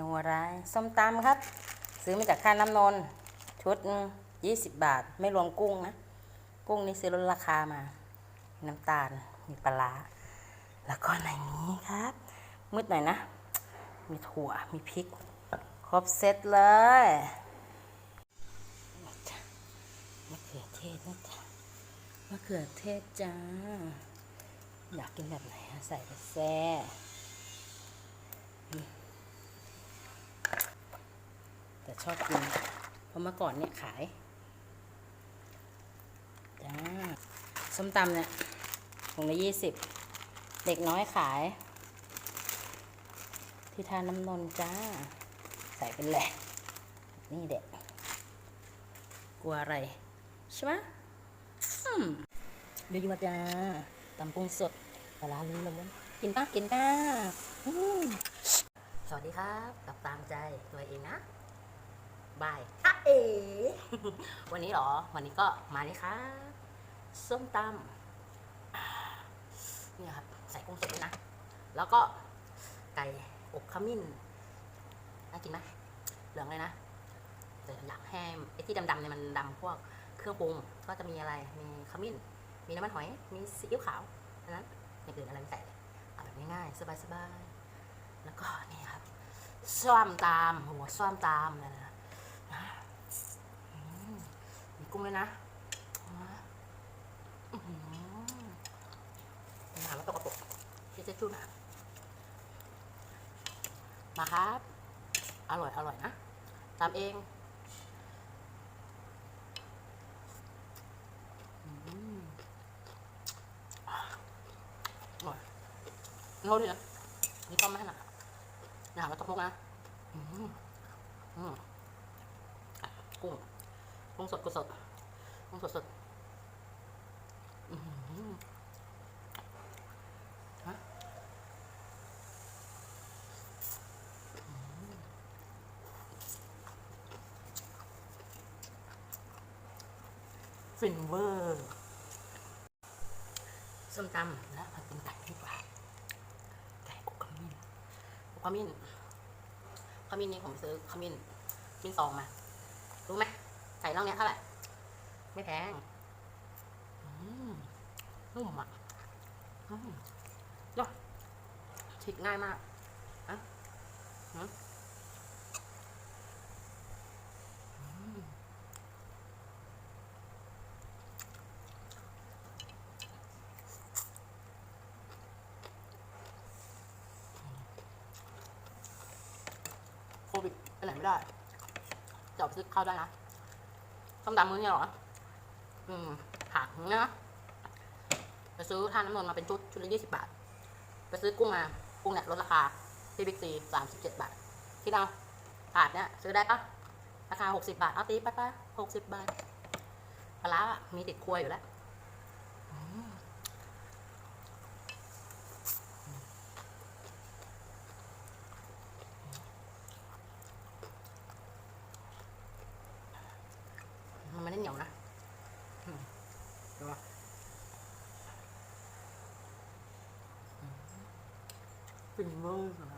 นูอะไรส้มตำครับ ซื้อมาจากค่าน้ำนนท์ชุดยี่สิบบาท ไม่รวมกุ้งนะ กุ้งนี่ซื้อลดราคามา น้ำตาล มีปลาร้าแล้วก็ในนี้ครับ มืดหน่อยนะ มีถั่ว มีพริก ครบเซตเลยมะเขือเทศนะจ๊ะมะเขือเทศจ้า อยากกินแบบไหนใส่ไปแซ่อืม แต่ชอบกิน เพราะเมื่อก่อนเนี่ยขายจ้าส้มตำเนี่ยถุงละยี่สิบ เด็กน้อยขาย ที่ทานน้ำนนจ้า ใส่เป็นแหละนี่เด็ก กลัวอะไร ใช่ไหมอืมดูยวจ้าตำกุ้งสดปลาลุ้นล้วนกินปะกินปะอืมสวัสดีครับ กับตามใจตัวเองนะ บายอะเอวันนี้เหรอ วันนี้ก็มานี่ครับส้มตำอ่าเนี่ยครับ ใส่กุ้งสดด้วยนะ แล้วก็ไก่อบขมิ้น น่ากินไหมเหลืองเลยนะแต่อยากให้ไอ้ที่ดำๆเนี่ยมันดำพวกเครื่องปรุง ก็จะมีอะไร มีขมิ้น มีน้ำมันหอย มีซีอิ๊วขาวอันนั้นอย่างอื่นอะไรไม่ใส่เลยเอาแบบง่ายๆ สบายๆ แล้วก็นี่ครับซ้อมตาม หัวซ้อมตามนะนะอืมมี กุ้งเลยนะอาหือน้ำมันตกกระปุกที่จะจุ่นะมาครับ อร่อย อร่อยนะตามเองอร่อยโน้ตดินะนี่ต้มไม่ให้หนักนะแล้วต้องพกนะกุ้งกุ้งสดกุ้งสด กุ้งสดสดฮะฟินเวอร์ส้มตำแล้วมากินไก่ดีกว่าไก่ขมิ้นขมิ้นขมิ้นนี่ผมซื้อขมิ้นมิ้นซองมา รู้ไหมไก่น่องเนี้ยเท่าไหร่ ไม่แพงนุ่มอะยอดฉีกง่ายมากอะโควิดไปไหนไม่ได้จะออกซื้อข้าวได้นะส้มตำมื้อนี้เหรอ อืมผักเนาะไปซื้อทานน้ำมันมาเป็นชุดชุดละยี่สิบบาท ไปซื้อกุ้งมากุ้งเนี่ยลดราคาที่บิ๊กซีสามสิบเจ็ดบาทที่เอาถาดเนี่ยซื้อได้ปะราคาหกสิบาทเอาตีไปปะหกสิบบาทปลาร้าอะมีติดครัวอยู่แล้ว irmãos.